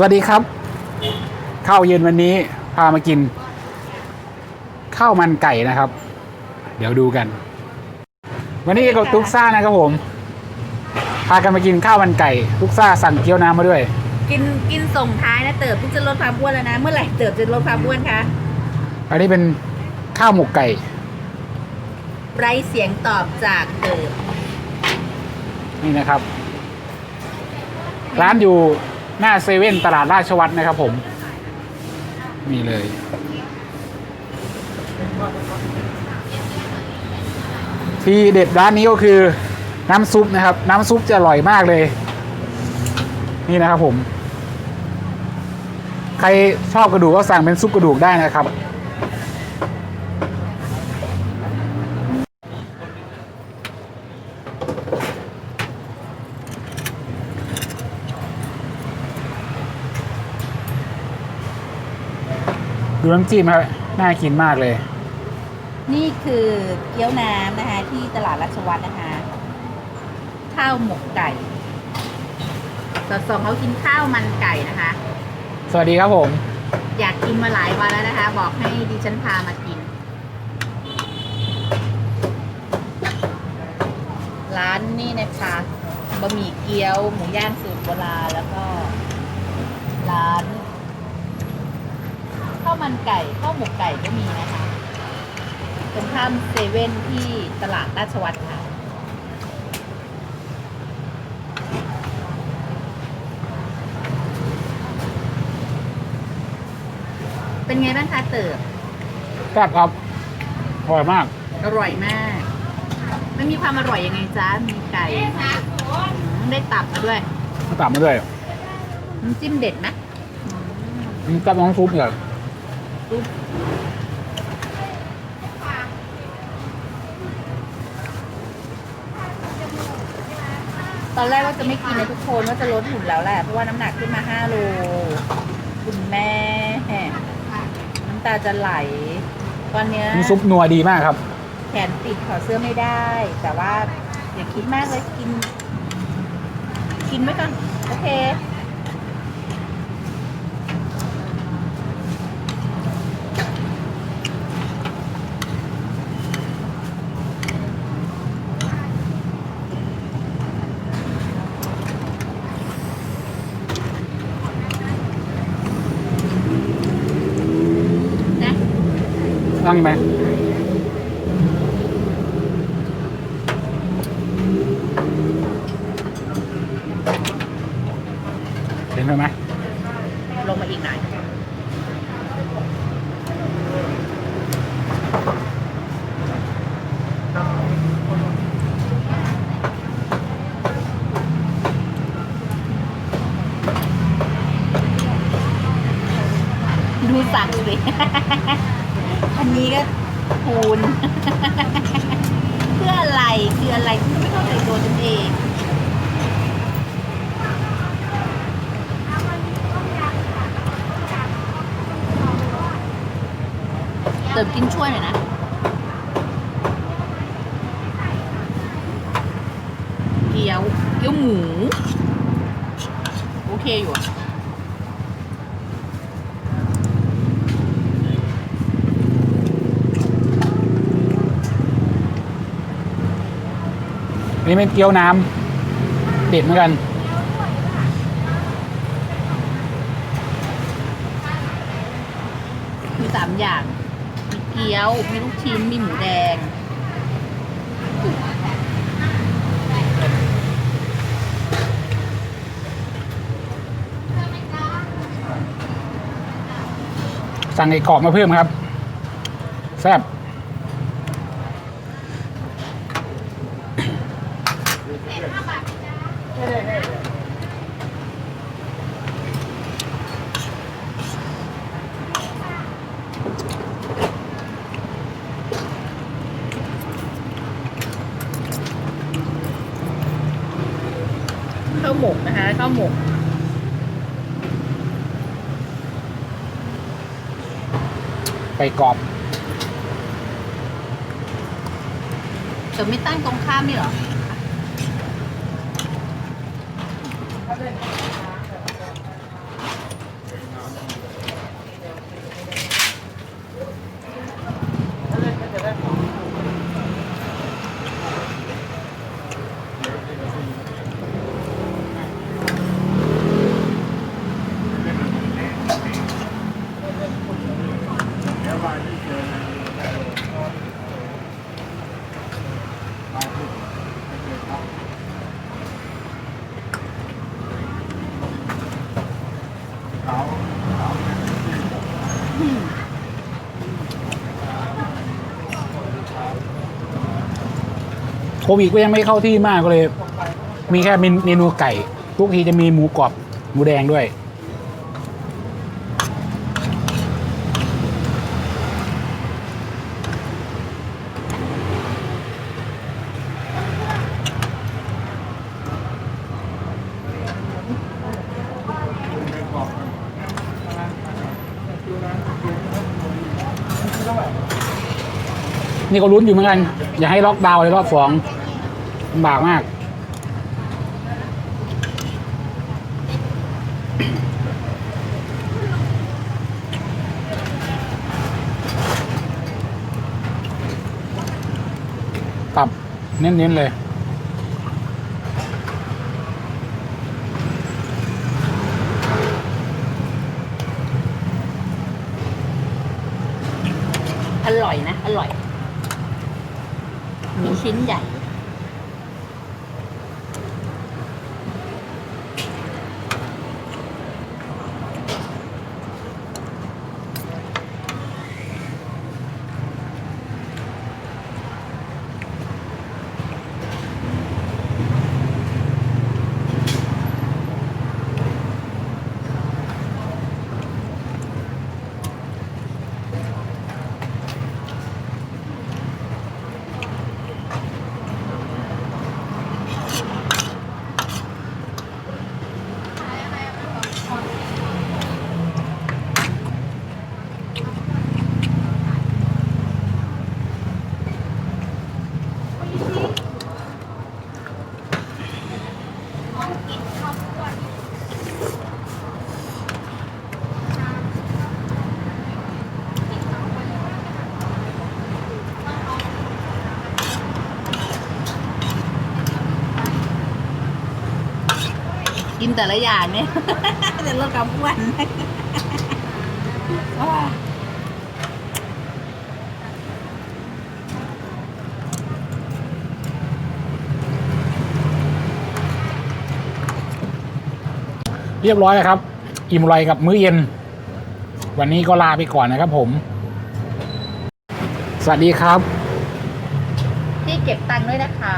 สวัสดีครับ ข้าวเย็นวันนี้พามากิน ข้าวมันไก่นะครับ เดี๋ยวดูกัน วันนี้กับตุ๊กซ่านะครับผม พากันมากินข้าวมันไก่ตุ๊กซ่าสั่งเกี๊ยวน้ำมาด้วย กินกินส่งท้ายนะเติบเพิ่งจะลดความอ้วนแล้วนะ เมื่อไหร่เติบจะลดความอ้วนคะอันนี้เป็นข้าวหมกไก่ ไรเสียงตอบจากเติบนี่นะครับ ร้านอยู่ หน้าเซเว่นตลาดราชวัฒน์นะครับผมนี่เลย ทีเด็ดร้านนี้ก็คือน้ำซุปนะครับ น้ำซุปจะอร่อยมากเลย นี่นะครับผม ใครชอบกระดูกก็สั่งเป็นซุปกระดูกได้นะครับ น้ำจิ้มครับ น่ากินมากเลย นี่คือเกี๊ยวน้ำนะคะ ที่ตลาดราชวัฒน์นะคะ ข้าวหมกไก่สอดส่องเขากินข้าวมันไก่นะคะ สวัสดีครับผม อยากกินมาหลายวันแล้วนะคะ บอกให้ดิฉันพามากิน ร้านนี่นะคะบะหมี่เกี๊ยวหมูย่างสูตรโบราณแล้วก็ ร้าน ข้าวมันไก่ข้าวหมกไก่ก็มีนะคะตรงข้ามเซเว่นที่ตลาดราชวัฒน์ค่ะ เป็นไงบ้างคะเติบ แซ่บครับอร่อยมาก อร่อยมาก มันมีความอร่อยยังไงจ๊ะ มีไก่อืมได้ตับมาด้วยน้ำตาลมาด้วยน้ำจิ้มเด็ดไหม มีกับน้องซุปเนี่ย ตอนแรกว่าจะไม่กินนะทุกคนว่าจะลดหุ่นแล้วแหละเพราะว่าน้ำหนักขึ้นมา5โลคุณแม่น้ำตาจะไหล ตอนเนี้ยน้ำซุปนัวดีมากครับ แขนติดถอดเสื้อไม่ได้ แต่ว่าอย่าคิดมากเลยกิน กินไว้ก่อนโอเค นะ นั่งไหมเห็นไหมลงมาอีกหน่อยดูสั่งสิ อันนี้ก็คูณ เพื่ออะไรคืออะไรที่ไม่เข้าใจตัวตนเองเติมกินช่วยหน่อยนะเกี๊ยวเกี๊ยวหมู โอเคอยู่อะ นนี่เป็นเกี๊ยวน้ำเด็ดเหมือนกัน มีสามอย่าง มีเกี๊ยว มีลูกชิ้น มีหมูแดง สั่งไอ้กรอบมาเพิ่มครับ แซ่บ ข้าวหมกนะคะข้าวหมกไปกรอบแต่ไม่ตั้งตรงข้ามนี่เหรอ Thank you. ควิดก็ยังไม่เข้าที่มากก็เลย มีแค่เมนูไก่ ทุกทีจะมีหมูกรอบหมูแดงด้วย นี่ก็ลุ้นอยู่เหมือนกัน อย่าให้ล็อกดาวน์เลยรอบสอง ลำบากมากตับเน้นๆเลยอร่อยนะ อร่อย มีชิ้นใหญ่ แต่ละอย่างเนี่ยจะลดความอ้วนว้าเรียบร้อยแล้วครับ อิ่มอร่อยกับมื้อเย็น วันนี้ก็ลาไปก่อนนะครับผม สวัสดีครับ ที่เก็บตังค์ด้วยนะคะ